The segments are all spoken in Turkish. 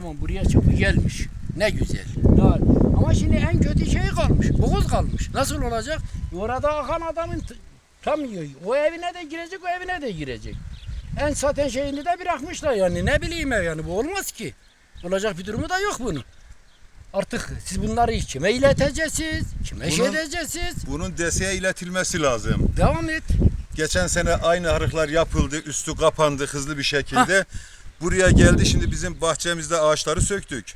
tamam buraya çıktı gelmiş. Ne güzel. Ya, ama şimdi en kötü şey kalmış. Boğaz kalmış. Nasıl olacak? Orada akan adamın tam o evine de girecek o evine de girecek. En zaten şeyini de bırakmışlar yani ne bileyim ya yani bu olmaz ki. Olacak bir durumu da yok bunun. Artık siz bunları kime ileteceksiniz? Kime şey Bunu- edeceksiniz? Bunun deseye iletilmesi lazım. Devam et. Geçen sene aynı arıklar yapıldı, üstü kapandı hızlı bir şekilde. Buraya geldi şimdi bizim bahçemizde ağaçları söktük.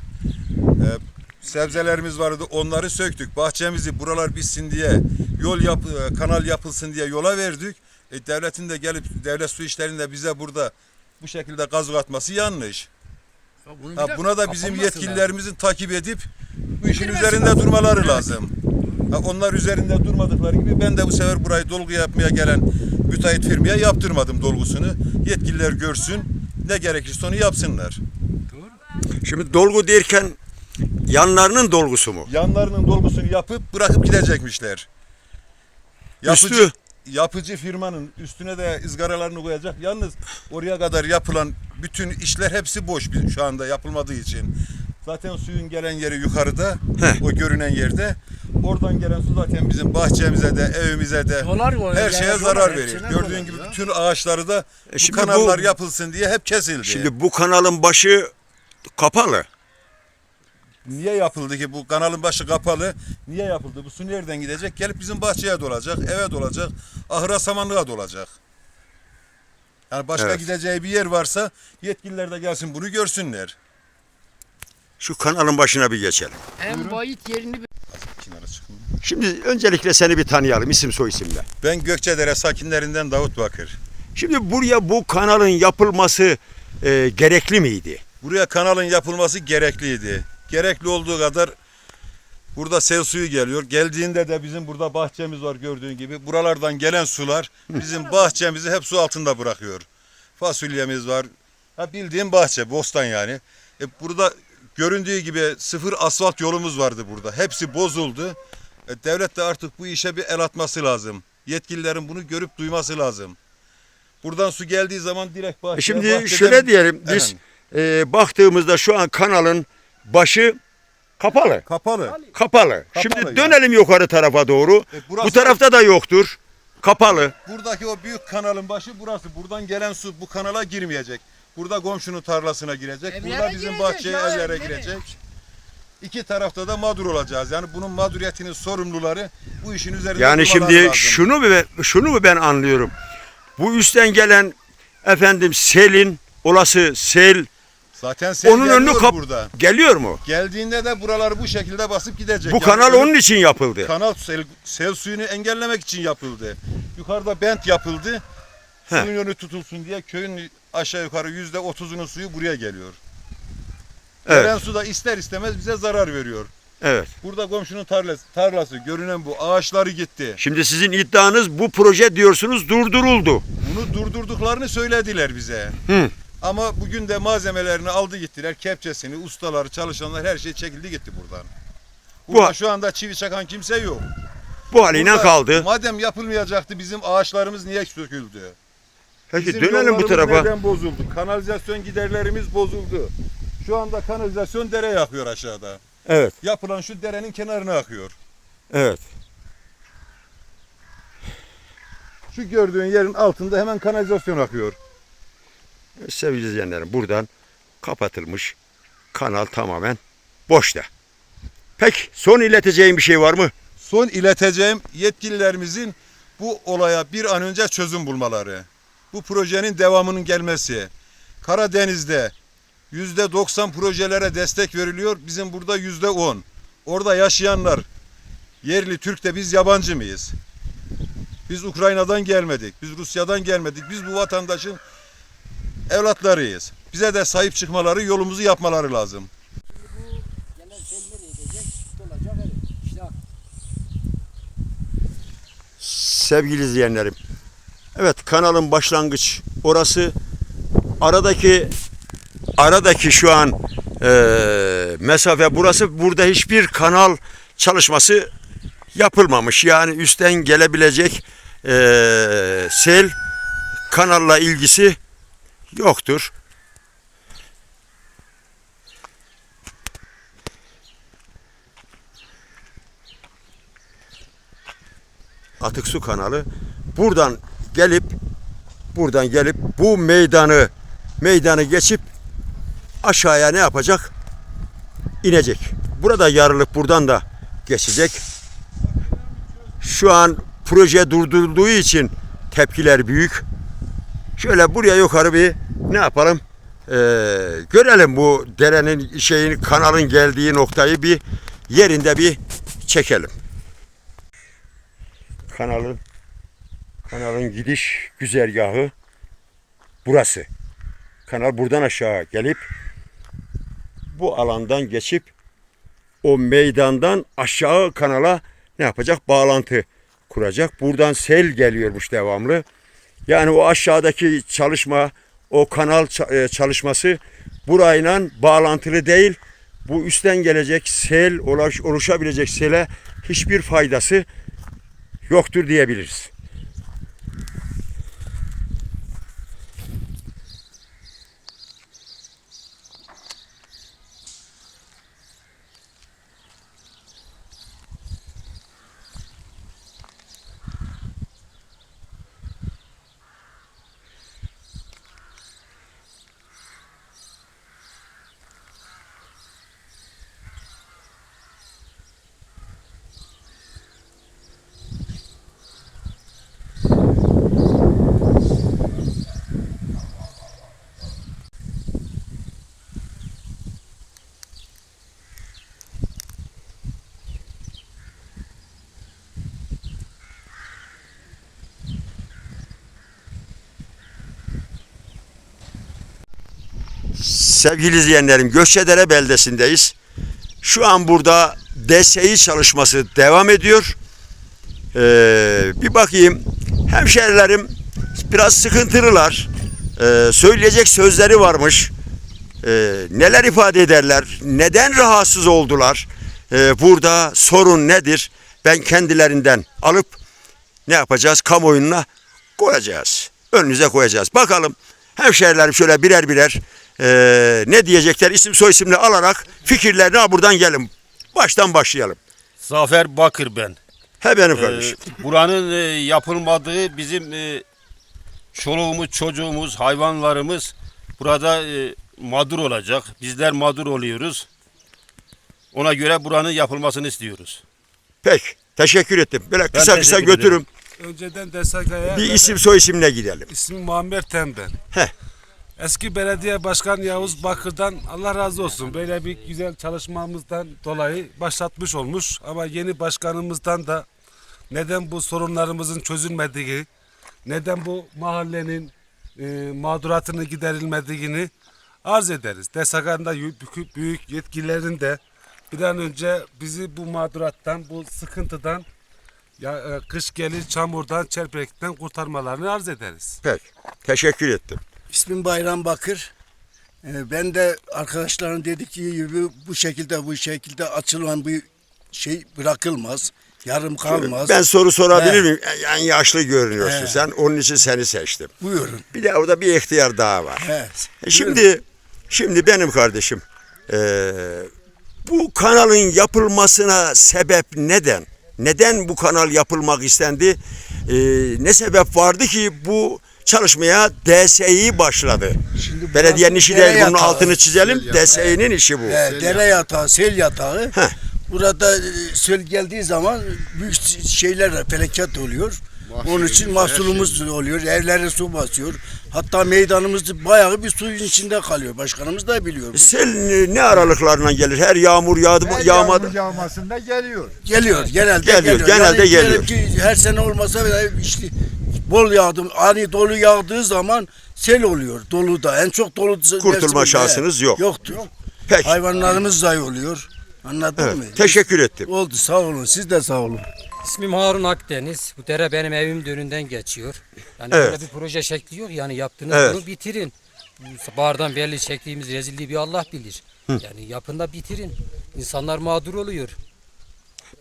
Ee, sebzelerimiz vardı onları söktük. Bahçemizi buralar bitsin diye yol yap, e, kanal yapılsın diye yola verdik. E, devletin de gelip devlet su işlerinde bize burada bu şekilde gazı atması yanlış. Ya bunun Ha, buna da bizim yetkililerimizin takip edip bu işin Bitirmesi üzerinde lazım. durmaları lazım. Ha, onlar üzerinde durmadıkları gibi ben de bu sefer burayı dolgu yapmaya gelen müteahhit firmaya yaptırmadım dolgusunu. Yetkililer görsün ne gerekirse onu yapsınlar. Şimdi dolgu derken yanlarının dolgusu mu? Yanlarının dolgusunu yapıp bırakıp gidecekmişler. Yapıcı, Üstü? yapıcı firmanın üstüne de ızgaralarını koyacak. Yalnız oraya kadar yapılan bütün işler hepsi boş şu anda yapılmadığı için. Zaten suyun gelen yeri yukarıda, Heh. o görünen yerde. Oradan gelen su zaten bizim bahçemize de, evimize de, Dolar her yani şeye dolar, zarar hepsine dolar Gördüğün gibi ya. bütün ağaçları da E bu şimdi kanallar bu- yapılsın diye hep kesildi. Şimdi bu kanalın başı kapalı. Niye yapıldı ki bu kanalın başı kapalı? Niye yapıldı? Bu su nereden gidecek? Gelip bizim bahçeye dolacak, eve dolacak, ahıra samanlığa dolacak. Yani başka Evet. gideceği bir yer varsa yetkililer de gelsin bunu görsünler. Şu kanalın başına bir geçelim. En bayit yerini. Şimdi öncelikle seni bir tanıyalım isim soy isimle. Ben Gökçedere sakinlerinden Davut Bakır. Şimdi buraya bu kanalın yapılması e, gerekli miydi? Buraya kanalın yapılması gerekliydi. Gerekli olduğu kadar burada sel suyu geliyor. Geldiğinde de bizim burada bahçemiz var gördüğün gibi. Buralardan gelen sular bizim bahçemizi hep su altında bırakıyor. Fasulyemiz var. Ha bildiğin bahçe, bostan yani. E burada göründüğü gibi sıfır asfalt yolumuz vardı burada. Hepsi bozuldu. E devlet de artık bu işe bir el atması lazım. Yetkililerin bunu görüp duyması lazım. Buradan su geldiği zaman direkt bahçeye, E Şimdi bahçeden- şöyle diyelim biz e, baktığımızda şu an kanalın başı kapalı. kapalı. Kapalı. Kapalı Şimdi yani. dönelim yukarı tarafa doğru. E burası- Bu tarafta da yoktur. Kapalı. Buradaki o büyük kanalın başı burası. Buradan gelen su bu kanala girmeyecek. Burada komşunun tarlasına girecek. Evlere Burada bizim girecek bahçeye, ya, evlere evlere. girecek. İki tarafta da mağdur olacağız. Yani bunun mağduriyetinin sorumluları bu işin üzerinde Yani şimdi lazım. şunu mu şunu mu ben anlıyorum. Bu üstten gelen efendim selin olası sel Zaten sel onun önünü geliyor kap burada. geliyor mu? Geldiğinde de buraları bu şekilde basıp gidecek. Bu Yani kanal onun için yapıldı. Kanal sel, sel suyunu engellemek için yapıldı. Yukarıda bent yapıldı. He. Suyun yönü tutulsun diye köyün aşağı yukarı yüzde otuzunun suyu buraya geliyor. Evet. Gelen su da ister istemez bize zarar veriyor. Evet. Burada komşunun tarlası, tarlası görünen bu. Ağaçları gitti. Şimdi sizin iddianız bu proje diyorsunuz durduruldu. Bunu durdurduklarını söylediler bize. Hı. Ama bugün de malzemelerini aldı gittiler. Kepçesini, ustaları, çalışanlar her şey çekildi gitti buradan. Bu- Burada şu anda çivi çakan kimse yok. Bu haliyle Burada kaldı. Madem yapılmayacaktı bizim ağaçlarımız niye söküldü? Peki Bizim dönelim bu yollarımız tarafa. Neden bozuldu? Kanalizasyon giderlerimiz bozuldu. Şu anda kanalizasyon dere yakıyor aşağıda. Evet. Yapılan şu derenin kenarına akıyor. Evet. Şu gördüğün yerin altında hemen kanalizasyon akıyor. Sevgili izleyenlerim buradan kapatılmış kanal tamamen boşta. Peki son ileteceğim bir şey var mı? Son ileteceğim yetkililerimizin bu olaya bir an önce çözüm bulmaları. Bu projenin devamının gelmesi. Karadeniz'de yüzde 90 projelere destek veriliyor. Bizim burada yüzde 10. Orada yaşayanlar yerli Türk de biz yabancı mıyız? Biz Ukrayna'dan gelmedik. Biz Rusya'dan gelmedik. Biz bu vatandaşın evlatlarıyız. Bize de sahip çıkmaları, yolumuzu yapmaları lazım. Sevgili izleyenlerim. Evet kanalın başlangıç orası. Aradaki aradaki şu an e, mesafe burası. Burada hiçbir kanal çalışması yapılmamış. Yani üstten gelebilecek e, sel kanalla ilgisi yoktur. Atık su kanalı buradan gelip buradan gelip bu meydanı meydanı geçip aşağıya ne yapacak? İnecek. Burada yarılıp buradan da geçecek. Şu an proje durdurulduğu için tepkiler büyük. Şöyle buraya yukarı bir ne yapalım? Ee, görelim bu derenin şeyin kanalın geldiği noktayı bir yerinde bir çekelim. Kanalın kanalın gidiş güzergahı burası. Kanal buradan aşağı gelip bu alandan geçip o meydandan aşağı kanala ne yapacak? Bağlantı kuracak. Buradan sel geliyormuş devamlı. Yani o aşağıdaki çalışma, o kanal e, çalışması burayla bağlantılı değil. Bu üstten gelecek sel, oluşabilecek sele hiçbir faydası yoktur diyebiliriz. Sevgili izleyenlerim Gökçedere beldesindeyiz. Şu an burada DSİ çalışması devam ediyor. Ee, bir bakayım hemşerilerim biraz sıkıntılılar. Ee, söyleyecek sözleri varmış. Ee, neler ifade ederler? Neden rahatsız oldular? Ee, burada sorun nedir? Ben kendilerinden alıp ne yapacağız? Kamuoyuna koyacağız. Önünüze koyacağız. Bakalım hemşerilerim şöyle birer birer eee, ne diyecekler isim soy isimle alarak fikirlerini ha buradan gelin. Baştan başlayalım. Zafer Bakır ben. He benim Ee, kardeşim. buranın e, yapılmadığı bizim e, çoluğumuz, çocuğumuz, hayvanlarımız burada e, mağdur olacak. Bizler mağdur oluyoruz. Ona göre buranın yapılmasını istiyoruz. Peki. Teşekkür ettim. Böyle kısa kısa götürüm. Önceden Desakaya Bir isim soy isimle gidelim. ismim Muammer Temben. Heh. Eski belediye başkan Yavuz Bakır'dan Allah razı olsun. Böyle bir güzel çalışmamızdan dolayı başlatmış olmuş. Ama yeni başkanımızdan da neden bu sorunlarımızın çözülmediği, neden bu mahallenin e, mağduratının giderilmediğini arz ederiz. Desakan'da büyük, büyük yetkililerin de bir an önce bizi bu mağdurattan, bu sıkıntıdan ya, e, kış gelir çamurdan, çelpekten kurtarmalarını arz ederiz. Peki. Teşekkür ettim. İsmim Bayram Bakır. Ee, Ben de arkadaşların dedikleri gibi bu şekilde bu şekilde açılan bir şey bırakılmaz. Yarım kalmaz. Ben soru sorabilir He. miyim? En yaşlı görünüyorsun He. sen. Onun için seni seçtim. Buyurun. Bir de orada bir ihtiyar daha var. He. E Şimdi şimdi benim kardeşim eee, bu kanalın yapılmasına sebep neden? Neden bu kanal yapılmak istendi? Eee, ne sebep vardı ki bu çalışmaya DSİ başladı? Şimdi Belediyenin işi değil. Bunun yatağı. altını çizelim. DSİ'nin işi bu. He, dere yatağı, sel yatağı. Heh. Burada e, sel geldiği zaman büyük şeyler felaket oluyor. Onun için mahsulumuz oluyor. Evlere su basıyor. Hatta meydanımız bayağı bir suyun içinde kalıyor. Başkanımız da biliyor. bunu. Sel ne- aralıklarla gelir? Her yağmur yağdı mı? Her Yağmadı. yağmur yağmasında geliyor. Geliyor genelde Geliyor, geliyor. genelde diyelim geliyor. ki her sene olmasa bile işte bol yağdı, ani dolu yağdığı zaman sel oluyor doluda. En çok dolu Kurtulma şansınız yok. Yoktur. Peki. Hayvanlarımız zayi oluyor. Anladın Evet, mı? teşekkür ettim. Oldu sağ olun. Siz de sağ olun. İsmim Harun Akdeniz. Bu dere benim evimin önünden geçiyor. Yani Evet. böyle bir proje şekli yok. Yani yaptığınız Evet. bunu bitirin. Bardan belli çektiğimiz rezilliği bir Allah bilir. Yani yapın da bitirin. İnsanlar mağdur oluyor.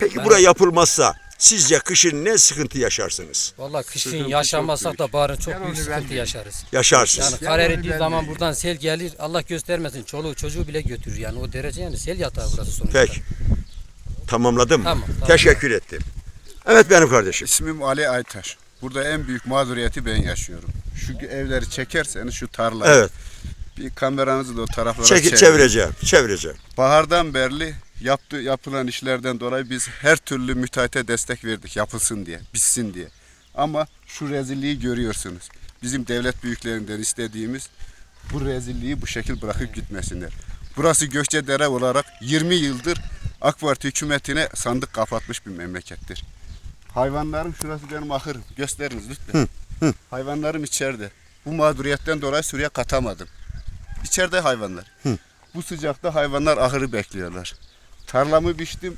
Peki Ben- buraya yapılmazsa sizce kışın ne sıkıntı yaşarsınız? Vallahi kışın yaşamasak da barın çok büyük sıkıntı bileyim. yaşarız. Yaşarsınız. Yani Ya kar eridiği ben zaman buradan sel gelir. Allah göstermesin. Çoluğu çocuğu bile götürür. Yani o derece yani sel yatağı burası sonuçta. Peki. Tamamladım mı? Tamam, tamam. Teşekkür ettim. Evet benim kardeşim. İsmim Ali Aytaş. Burada en büyük mağduriyeti ben yaşıyorum. Şu evleri çekerseniz şu tarlayı. Evet. Bir kameranızı da o taraflara Çeki, çevirin. çevireceğim. Çevireceğim. Bahardan beri yaptığı yapılan işlerden dolayı biz her türlü müteahhite destek verdik yapılsın diye, bitsin diye. Ama şu rezilliği görüyorsunuz. Bizim devlet büyüklerinden istediğimiz bu rezilliği bu şekil bırakıp gitmesinler. Burası Gökçedere olarak 20 yıldır AK Parti hükümetine sandık kapatmış bir memlekettir. Hayvanlarım şurası benim ahırım. Gösteriniz lütfen. Hayvanlarım içeride. Bu mağduriyetten dolayı Suriye katamadım. İçeride hayvanlar. Bu sıcakta hayvanlar ahırı bekliyorlar. Tarlamı biçtim.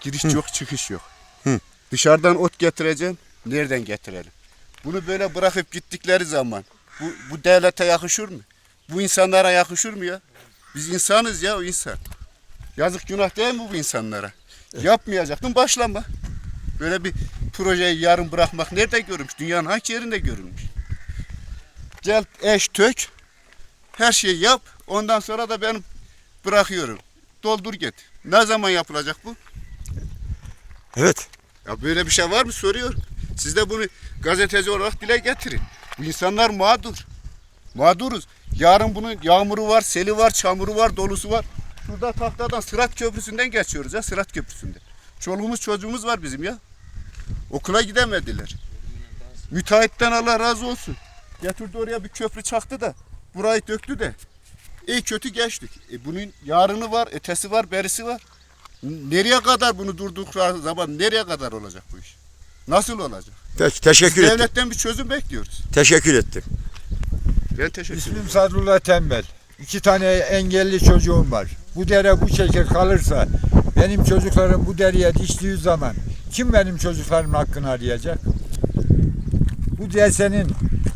Giriş yok, çıkış yok. Dışarıdan ot getireceğim. Nereden getirelim? Bunu böyle bırakıp gittikleri zaman bu, bu devlete yakışır mı? Bu insanlara yakışır mı ya? Biz insanız ya o insan. Yazık günah değil mi bu insanlara? Yapmayacaktın başlama. Böyle bir projeyi yarım bırakmak nerede görülmüş? Dünyanın hangi yerinde görülmüş? Gel eş tök. Her şeyi yap. Ondan sonra da ben bırakıyorum. Doldur git. Ne zaman yapılacak bu? Evet. Ya böyle bir şey var mı soruyor. Siz de bunu gazeteci olarak dile getirin. Bu insanlar mağdur. Mağduruz. Yarın bunun yağmuru var, seli var, çamuru var, dolusu var. Şurada tahtadan Sırat Köprüsü'nden geçiyoruz ya Sırat Köprüsü'nden. Çoluğumuz çocuğumuz var bizim ya. Okula gidemediler. Müteahhitten Allah razı olsun. Getirdi oraya bir köprü çaktı da burayı döktü de. İyi kötü geçtik. E bunun yarını var, ötesi var, berisi var. Nereye kadar bunu durdukları zaman nereye kadar olacak bu iş? Nasıl olacak? Peki Biz teşekkür ettim. devletten bir çözüm bekliyoruz. Teşekkür ettim. Ben teşekkür ederim. İsmim Sadrullah Tembel. İki tane engelli çocuğum var. Bu dere bu şekil kalırsa benim çocuklarım bu dereye düştüğü zaman kim benim çocuklarımın hakkını arayacak? Bu desenin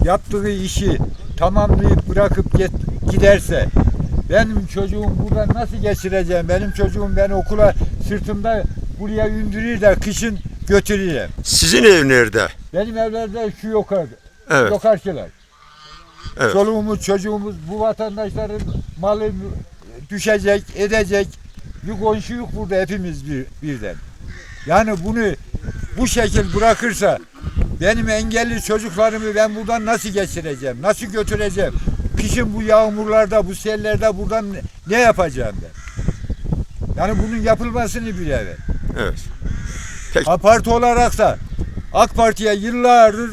yaptığı işi tamamlayıp bırakıp giderse benim çocuğum buradan nasıl geçireceğim? Benim çocuğum beni okula sırtımda buraya indiriyor da kışın götürüyor. Sizin ev nerede? Benim evlerde şu yukarı, Evet. yukarılar. Evet. Çoluğumuz, çocuğumuz, bu vatandaşların malı düşecek, edecek. Bir komşu yok burada hepimiz bir, birden. Yani bunu bu şekil bırakırsa benim engelli çocuklarımı ben buradan nasıl geçireceğim? Nasıl götüreceğim? Kışın bu yağmurlarda, bu sellerde buradan ne yapacağım ben? Yani bunun yapılmasını bile evet. Evet. AK Parti olarak da AK Parti'ye yıllardır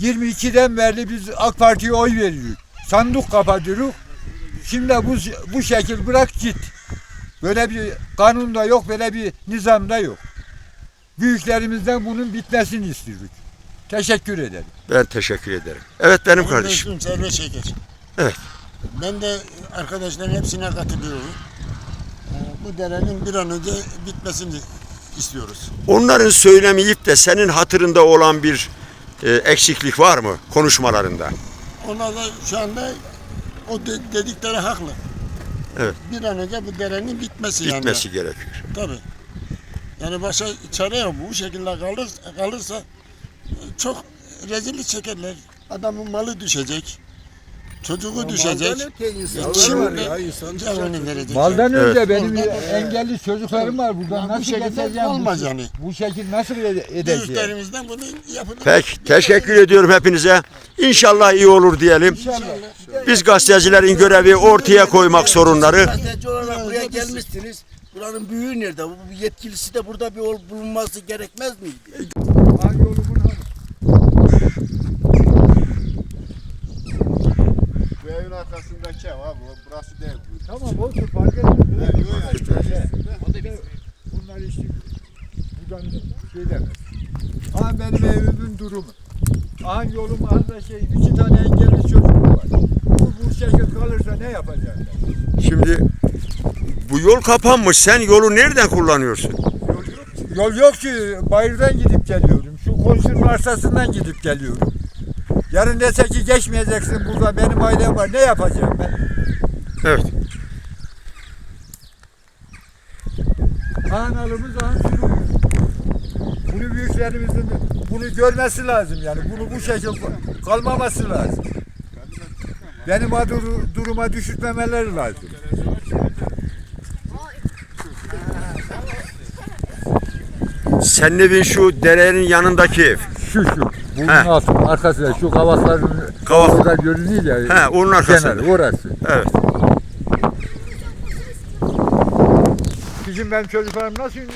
22'den beri biz AK Parti'ye oy veriyoruz. Sandık kapatıyoruz. Şimdi bu bu şekil bırak git. Böyle bir kanun da yok, böyle bir nizam da yok. Büyüklerimizden bunun bitmesini istiyoruz. Teşekkür ederim. Ben teşekkür ederim. Evet benim kardeşim. İsmim Servet Şeker. Evet. Ben de arkadaşların hepsine katılıyorum. Ee, Bu derenin bir an önce bitmesini istiyoruz. Onların söylemeyip de senin hatırında olan bir e, eksiklik var mı konuşmalarında? Onlar da şu anda o de- dedikleri haklı. Evet. Bir an önce bu derenin bitmesi, Bitmesi yani. gerekiyor. Tabii. Yani başka çare yok. Bu şekilde kalır, kalırsa çok rezillik çekerler. Adamın malı düşecek. Çocuğu düşecek. Şimdi cevabını verecek. Maldan Evet. önce benim Maldan- engelli çocuklarım var. Buradan Ya bu nasıl şekilde geçeceğim? olmaz Bu- yani. Bu şekil nasıl ede- edeceğim? Büyüklerimizden bunu yapın. Peki teşekkür ediyorum hepinize. İnşallah iyi olur diyelim. Biz gazetecilerin görevi ortaya koymak sorunları. Gazeteci olarak buraya gelmişsiniz. Buranın büyüğü nerede? Bu yetkilisi de burada bir ol bulunması gerekmez miydi? Bu evin ev abi. o Burası değil. bu. Tamam olsun fark etmez. Bunlar işte buradan şey demez. Aha benim evimin durumu. Aha yolum aha şey iki tane engelli çocuğum var. Bu, bu şekil kalırsa ne yapacağım ben? Şimdi bu yol kapanmış. Sen yolu nereden kullanıyorsun? Yol yok ki bayırdan gidip geliyorum. Şu komşunun arsasından gidip geliyorum. Yarın dese ki geçmeyeceksin burada benim ailem var ne yapacağım ben? Evet. Analımız sürümüz. Bunu büyüklerimizin bunu görmesi lazım yani. Bunu bu şekilde kalmaması lazım. Benim dur- duruma düşürtmemeleri lazım. Senin evin şu derenin yanındaki ev. Şu şu. Bunun altı arkasında şu kavakların Kavak. orada görünüyor ya. He, onun arkasında. Kenar orası. Evet. Bizim benim çocuklarım nasıl ünlü